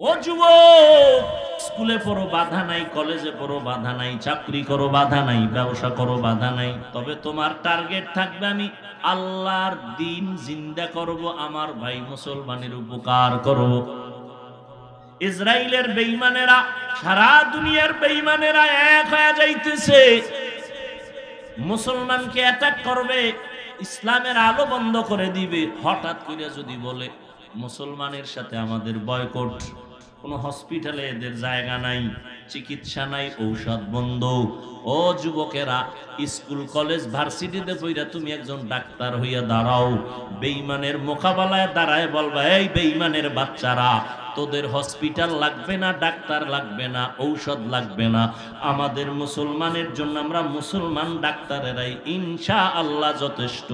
ও যুবক, স্কুলে পড়ো, বাধা নাই, কলেজে পড়ো, বাধা নাই, চাকরি করো, বাধা নাই, ব্যবসা করো, বাধা নাই। তবে তোমার টার্গেট থাকবে আমি আল্লাহর দিন জিন্দা করব, আমার ভাই মুসলমানের উপকার করব। ইসরায়েলের বেঈমানেরা, সারা দুনিয়ার বেঈমানেরা এক হয়ে যাইতেছে। মুসলমানকে অ্যাটাক করবে, ইসলামের আলো বন্ধ করে দিবে। হঠাৎ করে যদি বলে, মুসলমানের সাথে আমাদের বয়কট কোনো হসপিটালে এদের জায়গা নাই, চিকিৎসা নাই, ঔষধ বন্ধ। ও যুবকেরা, স্কুল, কলেজ, ভার্সিটিতে পইরা তুমি একজন ডাক্তার হইয়া দাঁড়াও। বেইমানের মোকাবেলায় দাঁড়ায় বলবা, এই বেইমানের বাচ্চারা, তোদের হসপিটাল লাগবে না, ডাক্তার লাগবে না, ঔষধ লাগবে না। আমাদের মুসলমানের জন্য আমরা মুসলমান ডাক্তারেরাই ইনশা আল্লাহ যথেষ্ট।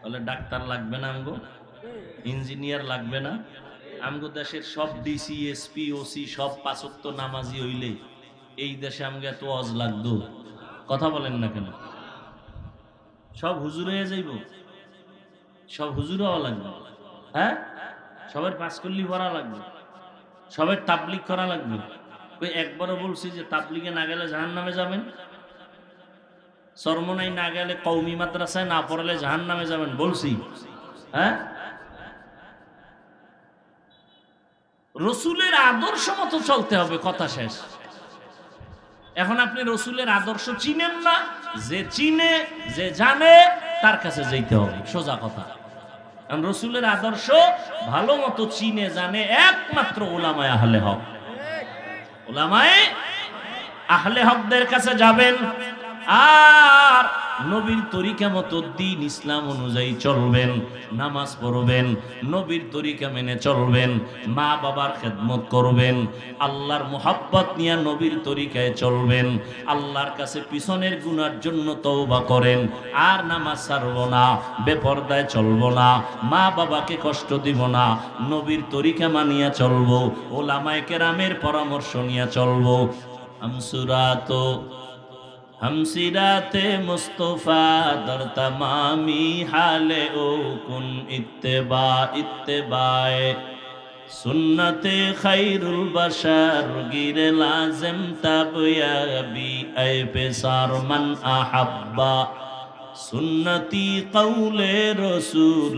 তাহলে ডাক্তার লাগবে না আমগো? ইঞ্জিনিয়ার লাগবে না। আমগো দেশের সব ডিসি এসপি ওসি সব পাঁচক্ত নামাজি হইলে এই দেশে আমগে এত অজ লাগতো। কথা বলেন না কেন? সব হুজুর হয়ে যাইব। সব হুজুর হওয়া লাগবে। হ্যাঁ? সবার পাঁচ করলি পড়া লাগবে। সবার তাবলিক করা লাগবে। ওই একবারও বলছি যে তাবলিগে না গেলে জাহান নামে যাবেন? সরমনাই না গেলে কৌমি মাদ্রাসায় না পড়ালে জাহান নামে যাবেন, বলছি। হ্যাঁ? রসুলের আদর্শ মতো চলতে হবে, কথা শেষ। এখন আপনি রসুলের আদর্শ চিনেন না, যে চিনে, যে জানে, তার কাছে যেতে হবে, সোজা কথা। রসুলের আদর্শ ভালো মতো চিনে, জানে একমাত্র ওলামায় আহলে হক। ওলামায় আহলে হকদের কাছে যাবেন। আর নবীর তরিকা মতো দিন ইসলাম অনুযায়ী চলবেন, নামাজ পড়বেন, নবীর তরিকা মেনে চলবেন, মা বাবার খেদমত করবেন, আল্লাহর মোহাব্বত নিয়ে নবীর তরিকায় চলবেন, আল্লাহর কাছে পিছনের গুনার জন্য তওবা করেন, আর নামাজ ছাড়ব না, বেপর্দায় চলব না, মা বাবাকে কষ্ট দিব না, নবীর তরিকা মানিয়া চলবো, ওলামায় কেরামের পরামর্শ নিয়ে চলবো। আমসুরাতো হামসিরাতে মুস্তফা দর তমামি হালে ও কুন ইত্তেবা, ইত্তেবায়। সুন্নতে খৈরুল বশর গির লাজম তবি আই পেসার মন আহাব্বা। সুন্নতি কৌলে রসুল,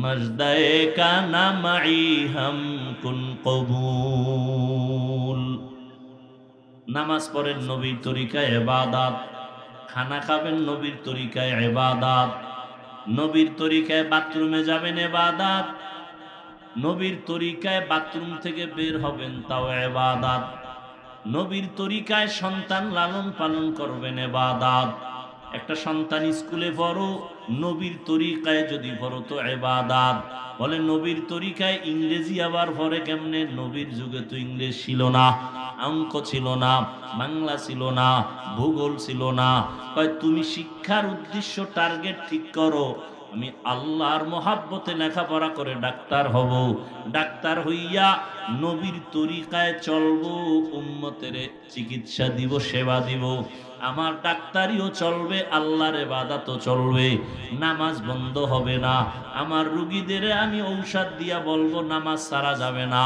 মজদায়ে কানা মাই হম কুন কবুল। নামাজ পড়েন নবীর তরিকায় এবাদাত খানা খাবেন নবীর তরিকায় এবাদাত নবীর তরিকায় বাথরুমে যাবেন এবাদাত নবীর তরিকায় বাথরুম থেকে বের হবেন তাও এবাদাত নবীর তরিকায় সন্তান লালন পালন করবেন এবাদাত একটা সন্তান স্কুলে পড়ো, নবীর তরিকায় যদি পড়ো তো এবাদাত বলে, নবীর তরিকায় ইংরেজি আবার পরে কেমনে? নবীর যুগে তো ইংরেজ ছিল না, অঙ্ক ছিল না, বাংলা ছিল না, ভূগোল ছিল না। তুমি শিক্ষার উদ্দেশ্য, টার্গেট ঠিক করো। আমি আল্লাহর মহাব্বতে লেখাপড়া করে ডাক্তার হব। ডাক্তার হইয়া নবীর তরিকায় চলবো, উম্মতের চিকিৎসা দিব, সেবা দিব। আমার ডাক্তারিও চলবে, আল্লাহর এবাদাতও চলবে, নামাজ বন্ধ হবে না। আমার রুগীদের আমি ঔষধ দিয়া বলব, নামাজ সারা যাবে না,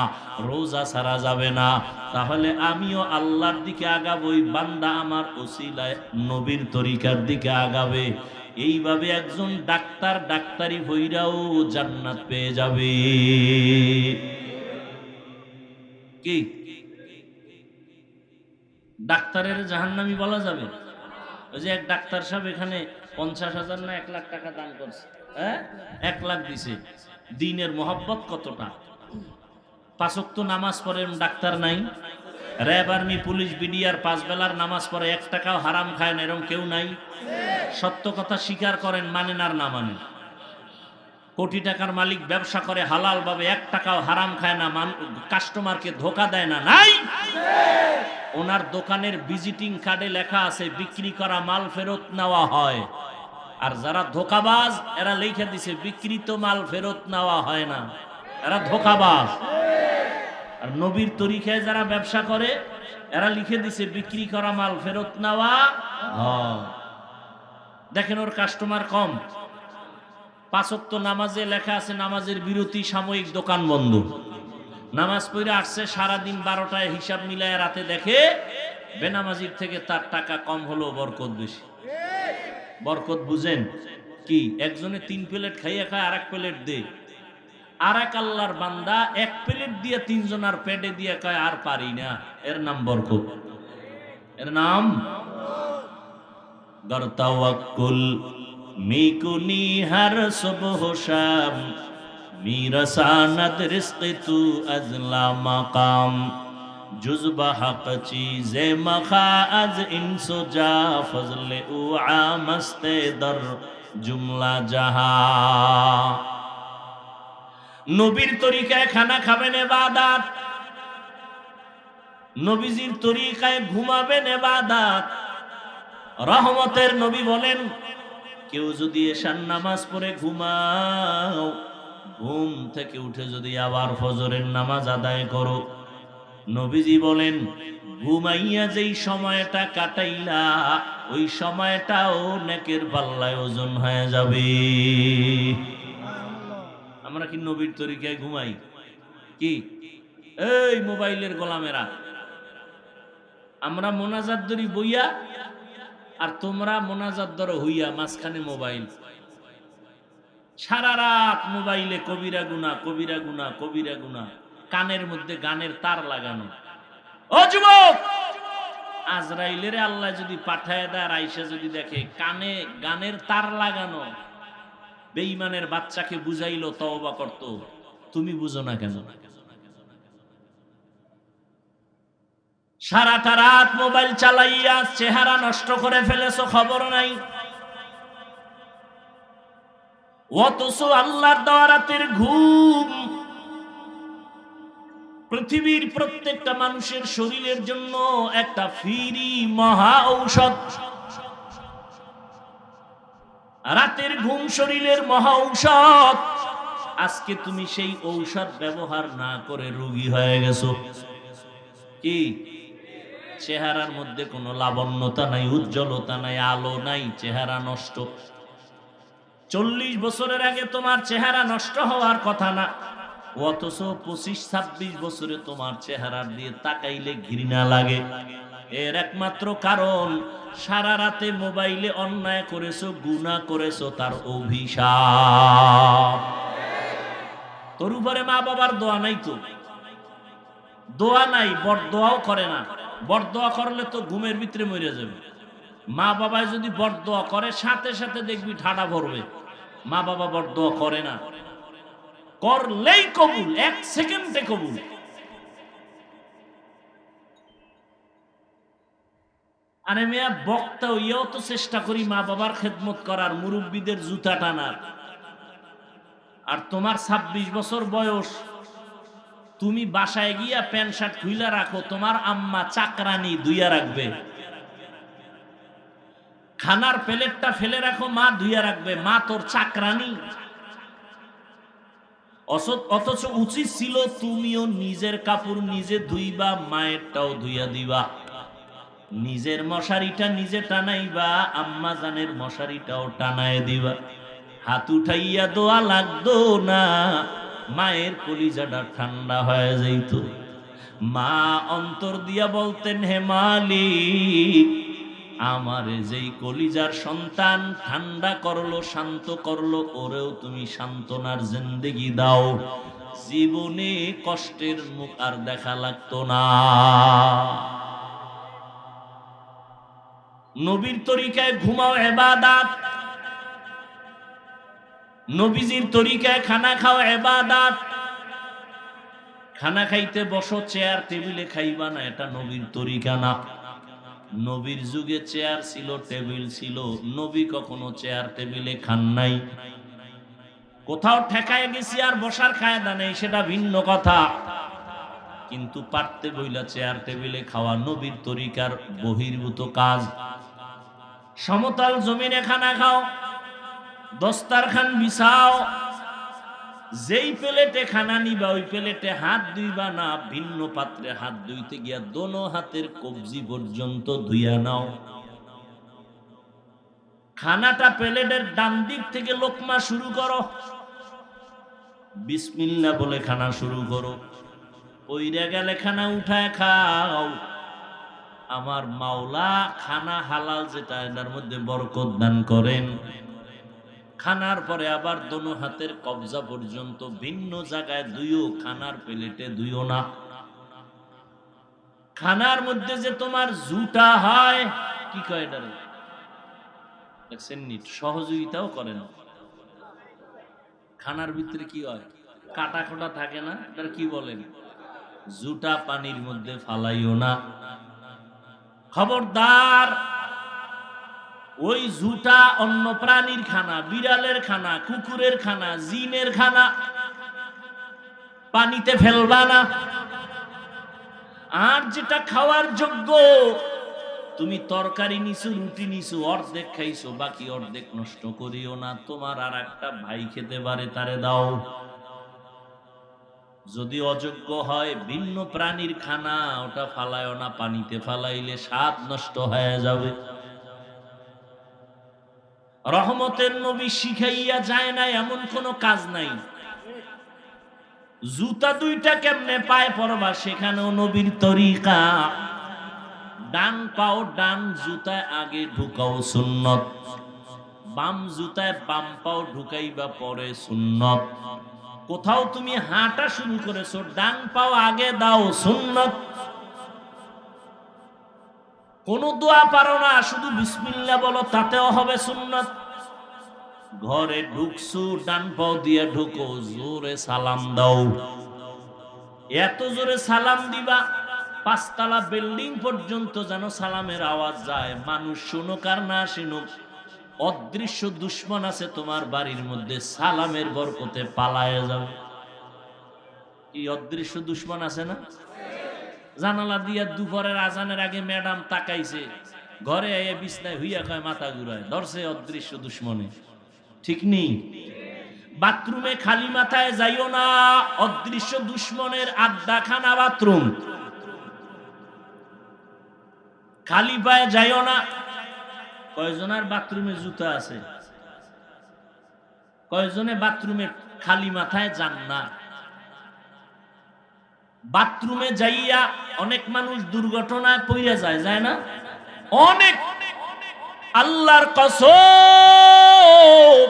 রোজা সারা যাবে না। তাহলে আমিও আল্লাহর দিকে আগাবই বান্দা আমার ওসিলায়, নবীর তরিকার দিকে আগাবে। এইভাবে একজন ডাক্তার ডাক্তারি হইরাও জান্নাত পেয়ে যাবে। কি? ডাক্তারের জাহান্নামি বলা যাবে। ওই যে এক ডাক্তার সাহেব এখানে পঞ্চাশ হাজার না এক লাখ টাকা দান করছে। হ্যাঁ? এক লাখ দিছে। দিনের মোহব্বত কতটা? পাঁচক্ত নামাজ পড়ে ডাক্তার নাই। র্যাব আর্মি, পুলিশ, বিডিআর পাঁচ বেলার নামাজ পড়ে এক টাকাও হারাম খায় না এরকম কেউ নাই। সত্য কথা স্বীকার করেন, মানেন আর না মানেন। কোটি টাকার মালিক ব্যবসা করে হালাল ভাবে এক টাকাও হারাম খায় না কাস্টমারকে ধোকা দেয় না, নাই! ওনার দোকানের ভিজিটিং কার্ডে লেখা আছে, বিক্রি করা মাল ফেরত নেওয়া হয়। আর যারা ধোকাবাজ, এরা লিখে দিছে, বিক্রিত মাল ফেরত নেওয়া হয় না। এরা ধোকাবাজ। আর নবীর তরিকায় যারা ব্যবসা করে, এরা লিখে দিছে, বিক্রি করা মাল ফেরত নেওয়া দেখেন ওর কাস্টমার কম। পাঁচত্ব নামাজে লেখা আছে, নামাজের বিরতি সাময়িক দোকান বন্ধ। নামাজ পড়ে আসছে, সারাদিন বারোটায় হিসাব মিলায় রাতে দেখে বেনামাজির থেকে তার টাকা কম হলো, বরকত বেশি। বরকত বুঝেন? কি? একজনে তিন প্লেট খাইয়া খায় আর এক প্লেট দে আর এক আল্লাহর বান্দা এক প্লেট দিয়ে তিনজনার পেটে দিয়ে কয়, আর পারি না। এর নাম বরকত। এর নাম? গরতাওয়াক্কুল মিকুনি হর সুবহ শাম میرساند رزق تو ازلا مقام جز بحق چیز مخا از انسو جا فضل او عامست در জুমলা জাহা নবীর তরিকায় খানা খাবেন এবাদাত নবীজির তরিকায় ঘুমাবেন এবাদাত রহমতের নবী বলেন কেউ যদি এশার নামাজ পড়ে ঘুমাও ঘুম থেকে উঠে যদি আবার ফজরের নামাজ আদায় করো। নবীজি বলেন, ঘুমাইয়া যেই সময়টা কাটাইলা, ওই সময়টাও নেকের পাল্লায় ওজন হয়ে যাবে। আমরা কি নবীর তরিকায় ঘুমাই? কি? এই মোবাইলের গোলামেরা। আমরা মোনাজাত ধরি বইয়া, আর তোমরা মোনাজাত ধরো হইয়া মাঝখানে মোবাইল। সারা রাত মোবাইলে কবিরা গুনা কবিরা গুনা কবিরা গুনা কানের মধ্যে গানের তার লাগানো। আজরাইলের আল্লাহ যদি পাঠায় দেয় আইসা যদি দেখে কানে গানের তার লাগানো, বেঈমানের বাচ্চাকে বুঝাইলো, তওবা করত। তুমি বুঝো না কেন? সারাটা রাত মোবাইল চালাইয়া চেহারা নষ্ট করে ফেলেছ খবর নাই। আল্লাহর দরাতের ঘুম পৃথিবীর প্রত্যেকটা মানুষের শরীরের জন্য একটা ফিরি মহা ঔষধ। রাতের ঘুম শরীরের মহা ঔষধ। আজকে তুমি সেই ঔষধ ব্যবহার না করে রোগী হয়ে গেছো। কি? চেহারার মধ্যে কোনো লাবণ্যতা নাই, উজ্জ্বলতা নাই, আলো নাই, চেহারা নষ্ট। চল্লিশ বছরের আগে তোমার চেহারা নষ্ট হওয়ার কথা না। অথচ পঁচিশ, ছাব্বিশ বছরে তোমার চেহারার দিয়ে তাকাইলে ঘৃণা লাগে। এর একমাত্র কারণ, সারা রাতে মোবাইলে অন্যায় করেছ গুণা করেছ, তার অভিশাপ। তোর উপরে মা বাবার দোয়া নাই তো? দোয়া নাই বড় দোয়াও করে না। বড় দোয়া করলে তো ঘুমের ভিতরে মরে যাবে। মা বাবায় যদি বড় দোয়া করে, সাথে সাথে দেখবি ঠাডা ভরবে। মা বাবা বরদোয়া করে না। করলেই কবুল, এক সেকেন্ডে কবুল। আরে মেয়া, বক্তা ইয়েও তো চেষ্টা করি মা বাবার খেদমত করার, মুরব্বীদের জুতা টানার। আর তোমার ২৬ বছর বয়স, তুমি বাসায় গিয়া প্যান্ট শার্ট খুইলা রাখো, তোমার আম্মা চাকরানি দুইয়া রাখবে। খানার প্লেটটা ফেলে রাখো, মা ধুইয়া রাখবে। মা তোর চাকরানি। অথচ উচিত ছিল তুমিও নিজের কাপড় নিজে ধুইবা, মায়েরটাও ধুইয়া দিবা। নিজের মশারিটা নিজে টানাইবা, আম্মা জানের মশারিটাও টানায় দিবা। হাত উঠাইয়া দোয়া লাগতো না, মায়ের কলিজাটা ঠান্ডা হয়ে যাইত। মা অন্তর দিয়া বলতেন, হে মালিক আমার যেই কলিজার সন্তান ঠান্ডা করল, শান্ত করল, ওরেও তুমি সান্ত্বনার জিন্দেগি দাও। জীবনে কষ্টের মুখ আর দেখা লাগতো না। নবীর তরিকায় ঘুমাও এবাদাত। নবীজির তরিকায় খানা খাও এবাদাত। খানা খাইতে বসো, চেয়ার, টেবিলে খাইবা না, এটা নবীর তরিকা না। নবীর যুগে চেয়ার ছিল, টেবিল ছিল। নবী কখনো চেয়ার টেবিলে খান নাই। কোথাও ঠেকায় গেছি আর বসার খায়দা নেই, সেটা ভিন্ন কথা। কিন্তু পারতে বইলা চেয়ার টেবিলে খাওয়া নবীর তরিকার বহির্ভূত কাজ। সমতল জমিনে খানা খাও, দস্তারখান বিছাও যেই প্লেটে খানা নিবা, ওই প্লেটে হাত ধুইবা না, ভিন্ন পাত্রে হাত ধুইতে গিয়া দোনো হাতের কবজি পর্যন্ত ধুইয়া নাও। খানাটা প্লেটের ডান দিক থেকে লোকমা শুরু করো। বিসমিল্লা বলে খানা শুরু করো। ওইরা গেলে খানা উঠায় খাও। আমার মাওলা খানা হালাল যেটা, এটার মধ্যে বরকত দান করেন। খানার পরে আবার দোনো হাতের কবজা পর্যন্ত ভিন্ন জায়গায় দুইও খানার প্লেটে দুইও না। খানার মধ্যে যে তোমার জুটা হয়, কি কয় এটারে? দেখছেন সহযোগিতাও করে না। খানার ভিতরে কি হয়? কাটা খোটা থাকে না? তার কি বলেন? জুটা পানির মধ্যে ফালাইও না। খবরদার ওই জুটা অন্য প্রাণীর খানা, বিড়ালের খানা, কুকুরের খানা, জিনের খানা। পানিতে ফেলবা না। আর যেটা খাওয়ার যোগ্য, তুমি তরকারি নিছো, রুটি নিছো, অর্ধেক খাইছো, বাকি অর্ধেক নষ্ট করিও না। তোমার আর একটা ভাই খেতে পারে, তারে দাও। যদি অযোগ্য হয়, ভিন্ন প্রাণীর খানা, ওটা ফালায় না, পানিতে ফালাইলে স্বাদ নষ্ট হয়ে যাবে। রহমতের নবী শিখাইয়া যায় না, এমন কোনো কাজ নাই। জুতা দুইটা কেমনে পায় পরবা সেখানেও নবীর তরিকা। ডান পাও ডান জুতায় আগে ঢুকাও সুন্নত, বাম জুতায় বাম পাও ঢুকাইবা পরে সুন্নত। কোথাও তুমি হাঁটা শুরু করেছ, ডান পাও আগে দাও সুন্নত। কোন দোয়া পারো না, শুধু বিসমিল্লা বলো, তাতেও হবে সুন্নত। ঘরে ঢুকছু, ডান পাও দিয়ে ঢুকো, জোরে সালাম দাও। এত জোরে সালাম দিবা, পাঁচতলা বিল্ডিং পর্যন্ত যেন সালামের আওয়াজ যায়। মানুষ শুনুক আর না শুনুক, অদৃশ্য দুশ্মন আছে তোমার বাড়ির মধ্যে, সালামের বরকতে পালায় যাবে। কি অদৃশ্য দুশ্মন আছে না? জানালা দিয়া দুপুরের আজানের আগে ম্যাডাম তাকাইছে। ঘরে এ বিছনায় হইয়া কয় মাথা ঘুরায়। ধরছে অদৃশ্য দুশ্মনে। ঠিক নেই। বাথরুমে খালি মাথায় যাইও না, অদৃশ্য দুশ্মনের আড্ডাখানা বাথরুম। খালি পায়ে যাইও না। কয়জনের বাথরুমে জুতা আছে? কয়জনে বাথরুমে খালি মাথায় যান না? বাথরুমে যাইয়া অনেক মানুষ দুর্ঘটনায় পড়ে যায় যায় না? অনেক। আল্লাহর কসম,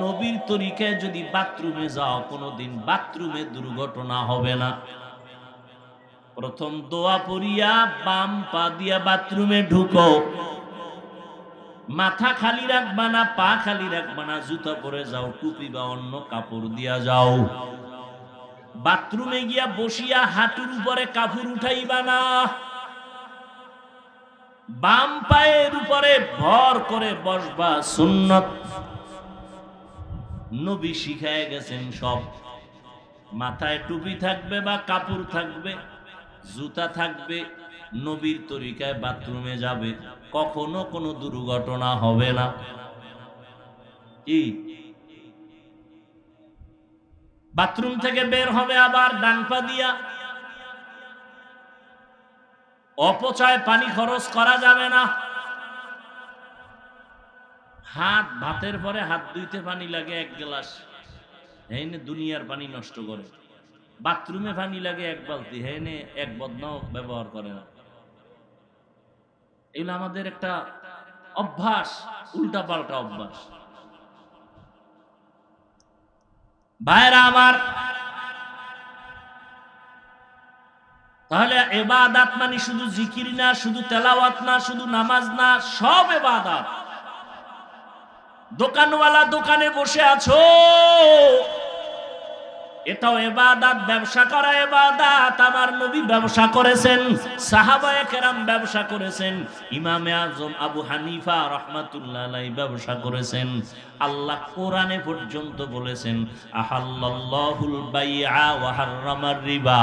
নবীর তরিকায় যদি বাথরুমে যাও, কোনোদিন বাথরুমে দুর্ঘটনা হবে না। প্রথম দোয়া পড়িয়া বাম পা দিয়া বাথরুমে ঢুকো। মাথা খালি রাখবা না, পা খালি রাখবা না, জুতা পরে যাও, টুপি বা অন্য কাপড় দিয়া যাও। বাথরুমে গিয়া বসিয়া হাঁটুর উপরে কাপড় উঠাইবা না। বাম পায়ের উপরে ভর করে বসবা সুন্নত। নবী শিখায় গেছেন সব। মাথায় টুপি থাকবে বা কাপড় থাকবে, জুতা থাকবে, নবীর তরিকায় বাথরুমে যাবে। কখনো কোনো দুর্ঘটনা হবে না। কি বাথরুম থেকে বের হবে আবার ডান পা দিয়া। অপচয় পানি খরচ করা যাবে না। হাত ভাতের পরে হাত ধুইতে পানি লাগে এক গ্লাস। হেনে দুনিয়ার পানি নষ্ট করে। বাথরুমে পানি লাগে এক বালতি হেনে এক বদনাও ব্যবহার করে না। এগুলো আমাদের একটা অভ্যাস উল্টা পাল্টা অভ্যাস। ভাইরা আমার, তাহলে এবাদাত মানে শুধু জিকির না, শুধু তেলাওয়াত না, শুধু নামাজ না, সব এবাদাত। দোকানওয়ালা দোকানে বসে আছো এটাও এবাদাত, ব্যবসা করা এবাদাত, আমার নবী ব্যবসা করেছেন সাহাবায়ে কেরাম ব্যবসা করেছেন, ইমামে আজম আবু হানিফা রহমাতুল্লাহ আলাই ব্যবসা করেছেন, আল্লাহ কোরআনে পর্যন্ত বলেছেন আহাল্লাহুল বাইআ ওয়া হাররামার রিবা,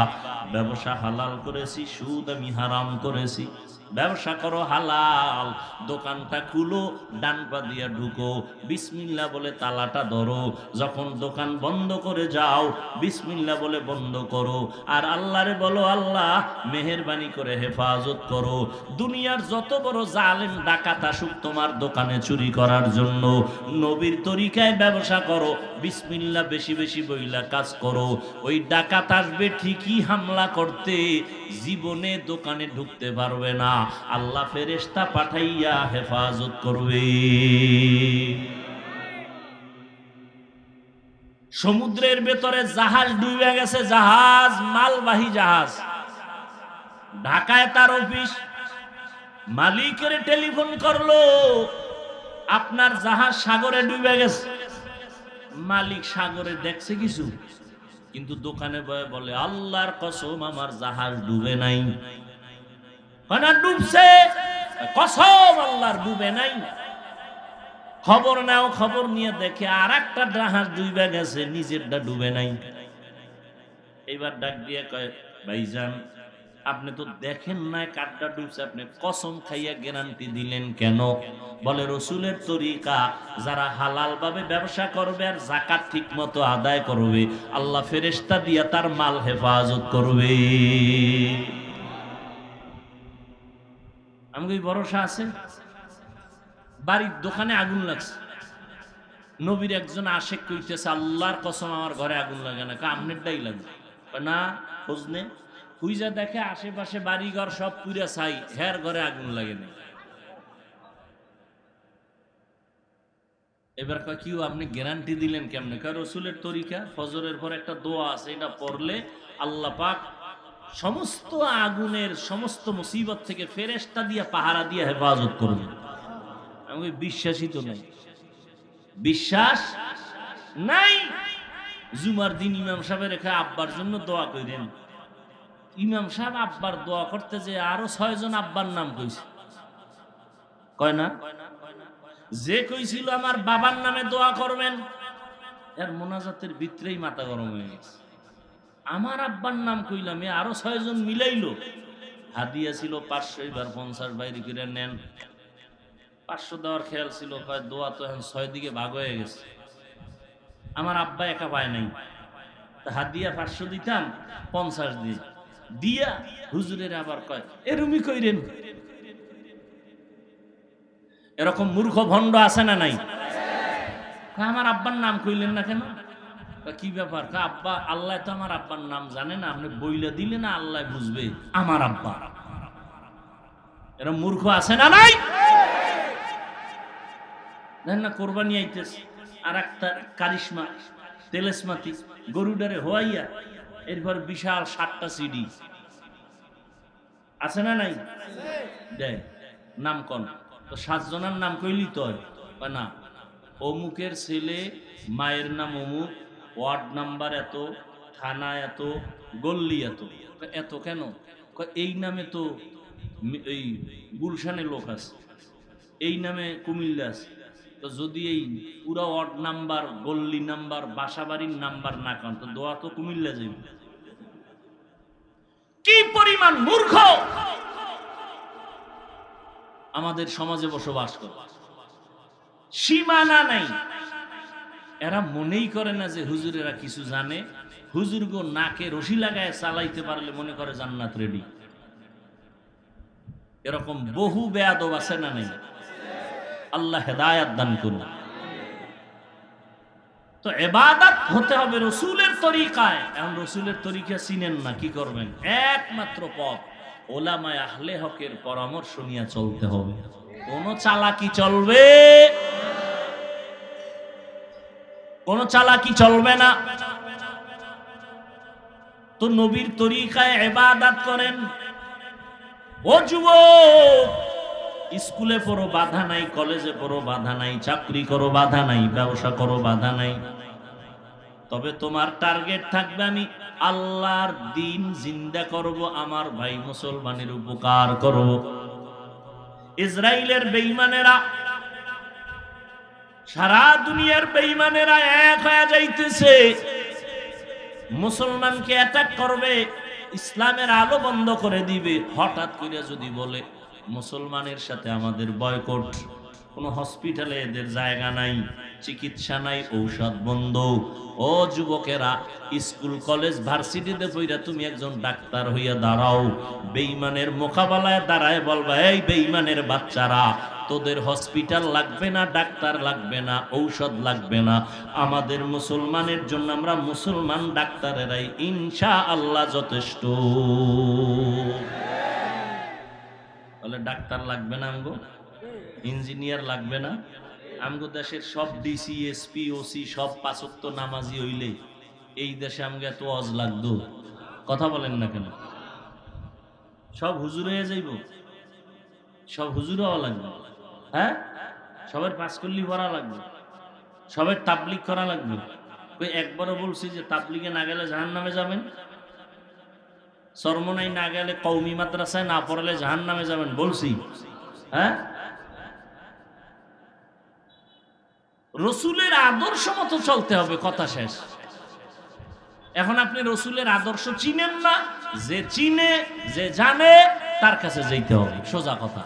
ব্যবসা হালাল করেছি, সুদ আমি হারাম করেছি। ব্যবসা করো, হালাল। দোকানটা খুলো ডান পা দিয়া ঢুকো। বিসমিল্লা বলে তালাটা ধরো। যখন দোকান বন্ধ করে যাও, বিসমিল্লা বলে বন্ধ করো। আর আল্লাহরে বলো, আল্লাহ, মেহেরবানি করে হেফাজত করো। দুনিয়ার যত বড় জালেম, ডাকাত আসুক তোমার দোকানে চুরি করার জন্য। নবীর তরিকায় ব্যবসা করো বিসমিল্লা বেশি বেশি বইলা কাজ করো। ওই ডাকাত আসবে ঠিকই হামলা করতে, জীবনে দোকানে ঢুকতে পারবে না। আল্লাহ ফেরেশতা পাঠাইয়া হেফাজত করবে। সমুদ্রের ভেতরে জাহাজ ডুবে গেছে, জাহাজ, মালবাহী জাহাজ। ঢাকায় তার অফিস। মালিকের টেলিফোন করল, আপনার জাহাজ সাগরে ডুবে গেছে। মালিক সাগরে দেখছে কিছু? কিন্তু দোকানে বয়ে বলে, আল্লাহর কসম, আমার জাহাজ ডুবে নাই। না ডুবছে? কসম, আল্লাহর ডুবে নাই। খবর নাও, খবর নিয়ে দেখে আর একটা জাহাজ ডুবে গেছে, নিজেরটা ডুবে নাই। এইবার ডাক দিয়ে কয়, ভাইজান আপনি তো দেখেন নাই কাঠটা ডুবছে, আপনি কসম খাইয়া গ্যারান্টি দিলেন কেন? বলে রসুলের তরিকা, যারা হালাল ভাবে ব্যবসা করবে আর জাকাত ঠিক মতো আদায় করবে, আল্লাহ ফেরেস্তা দিয়া তার মাল হেফাজত করবে। আমাকে ভরসা আছে? বাড়ির দোকানে আগুন লাগছে। নবীর একজন আশেক কইতেছে, আল্লাহর কসম আমার ঘরে আগুন লাগে না। আমনেরটাই লাগবে না, খোঁজ নে। খুঁজা দেখে আশেপাশে বাড়িঘর সব পুরা ছাই, হের ঘরে আগুন লাগে না এবার কিউ, আপনি গ্যারান্টি দিলেন কেমনে? কয়, রসুলের তরিকা, ফজরের পর একটা দোয়া আছে, এটা পড়লে আল্লাহ পাক সমস্ত আগুনের সমস্ত মুসিবত থেকে ফেরেস্তা দিয়ে, পাহারা দিয়ে হেফাজত করবে আমি বিশ্বাসই তো নাই। বিশ্বাস নাই? জুমার দিন ইমাম সাহেবের রেখে আব্বার জন্য দোয়া করেন ইমাম সাহেব আব্বার দোয়া করতে যে আরও ছয়জন আব্বার নাম কইছে। কয় না? যে কইছিল আমার বাবার নামে দোয়া করবেন, এর মোনাজাতের ভিতরেই মাথা গরম হয়ে গেছে। আমার আব্বার নাম কইলাম, এ আরও ছয়জন মিলাইলো। হাদিয়া ছিল পাঁচশো, এবার পঞ্চাশ, বাইরে করে নেন। পাঁচশো দেওয়ার খেয়াল ছিল, কয় দোয়া তো এখন ছয় দিকে ভাগ হয়ে গেছে। আমার আব্বা একা পায় নাই। হাদিয়া পাঁচশো দিতাম, পঞ্চাশ দিয়ে দিয়া হুজুরের আবার কয় এরুমি কইরেন এরকম মূর্খ ভণ্ড আছে না নাই? আমার আব্বার নাম কইলেন না কেন? কি ব্যাপার? আব্বা, আল্লাহ তো আমার আব্বার নাম জানে না, আপনি বইলে দিলে না আল্লাহ বুঝবে আমার আব্বা। এরকম মূর্খ আছে না নাই? না, কোরবানি আইতেছে আর একটা কারিশমা, তেলেসমাতি, গরুডারে হোয়াইয়া এরপর বিশাল সাতটা সিডি আছে না নাই? দেয় নাম কন। তো সাতজনের নাম কইলি তো হয়? না? অমুকের ছেলে, মায়ের নাম অমুক, ওয়ার্ড নাম্বার এত, থানা এত, গল্লি এত। এত কেন? এই নামে তো এই গুলশানে লোক আছে। এই নামে কুমিল্লা আছে। তো যদি এই পুরো ওয়ার্ড নাম্বার গল্লি নাম্বার, বাসাবাড়ির নাম্বার না কান, তো দোয়া তো কুমিল্লা যাবে কি পরিমাণ মূর্খ! আমাদের সমাজে বসবাস করে। সীমানা নাই। এরা মনেই করে না যে হুজুরেরা কিছু জানে। হুজুর গো নাকে রশি লাগায় চালাইতে পারলে মনে করে জান্নাত রেডি এরকম বহু বেয়াদব আছে না নেই? আল্লাহ হেদায়াত দান করুন। তো এবাদাত হতে হবে রসুলের তরিকায়। এখন রসুলের তরিকা চিনেন না, কি করবেন? একমাত্র পথ। ওলামায় আহলে হকের পরামর্শ নিয়ে চলতে হবে। কোন চালাকি চলবে? কোন চালাকি চলবে না? তো নবীর তরিকায় এবাদাত করেন। ও যুবক স্কুলে পড়ো, বাধা নাই, কলেজে পড়ো, বাধা নাই, চাকরি করো, বাধা নাই, ব্যবসা করো, বাধা নাই। তবে তোমার টার্গেট থাকবে আমি আল্লাহর দিন জিন্দা করব, আমার ভাই মুসলমানের উপকার করব। ইসরায়েলের বেঈমানেরা, সারা দুনিয়ার বেঈমানেরা এক হয়ে যাইতেছে। মুসলমানকে অ্যাটাক করবে, ইসলামের আলো বন্ধ করে দিবে, হঠাৎ করে যদি বলে মুসলমানের সাথে আমাদের বয়কট। কোনো হসপিটালে এদের জায়গা নাই, চিকিৎসা নাই, ঔষধ বন্ধ। ও যুবকেরা, স্কুল, কলেজ, ভার্সিটিতে পইরা তুমি একজন ডাক্তার হইয়া দাঁড়াও। বেইমানের মোকাবেলায় দাঁড়ায় বলবা, এই বেইমানের বাচ্চারা, তোদের হসপিটাল লাগবে না, ডাক্তার লাগবে না, ঔষধ লাগবে না। আমাদের মুসলমানের জন্য আমরা মুসলমান ডাক্তারেরাই ইনশা আল্লাহ যথেষ্ট। তাহলে ডাক্তার লাগবে না আমগো? ইঞ্জিনিয়ার লাগবে না? আমগো দেশের সব ডিসি, এসপি, ওসি, সব পাঁচক্ত নামাজি হইলে এই দেশে আমগে এত অজ লাগতো? কথা বলেন না কেন? সব হুজুর হয়ে যাইব? সব হুজুর হওয়া লাগবে? হ্যাঁ? সবার পাঁচ করলি পড়া লাগবে? সবার তাবলিক করা লাগবে? একবারও বলছি যে তাবলিকে না গেলে জাহান নামে যাবেন? সরমনাই না গেলে কৌমি মাদ্রাসায় না পড়ালে জাহান নামে যাবেন, বলছি। হ্যাঁ? রসুলের আদর্শ মতো চলতে হবে, কথা শেষ। এখন আপনি রসুলের আদর্শ চিনেন না, যে চিনে, যে জানে, তার কাছে যেতে হবে, সোজা কথা।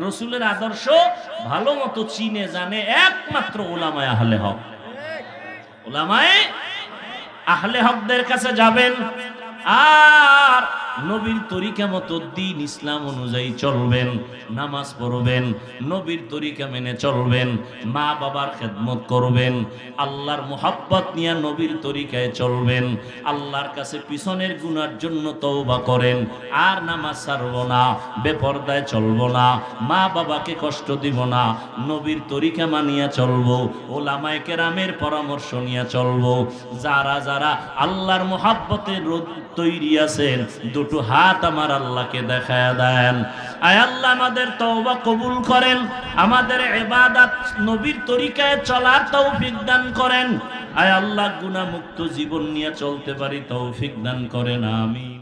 রসুলের আদর্শ ভালো মতো চিনে, জানে একমাত্র ওলামায় আহলে হক। ওলামায় আহলে হকদের কাছে যাবেন। আর নবীর তরিকা মতো দিন ইসলাম অনুযায়ী চলবেন, নামাজ পড়বেন, নবীর তরিকা মেনে চলবেন, মা বাবার খেদমত করবেন, আল্লাহর মোহাব্বত নিয়ে নবীর তরিকায় চলবেন, আল্লাহর কাছে পিছনের গুনার জন্য তওবা করেন, আর নামাজ ছাড়ব না, বেপর্দায় চলব না, মা বাবাকে কষ্ট দিব না, নবীর তরিকা মানিয়া চলবো, ওলামায় কেরামের পরামর্শ নিয়ে চলবো, যারা যারা আল্লাহর মোহাব্বতের রোদ তৈরি আছেন দুটো হাত আমার আল্লাহকে দেখা দেন। আয় আল্লাহ, আমাদের তওবা কবুল করেন, আমাদের এবাদাত নবীর তরিকায় চলার তৌফিক দান করেন। আয় আল্লাহ গুণামুক্ত জীবন নিয়ে চলতে পারি, তৌফিক দান করেন, আমিন।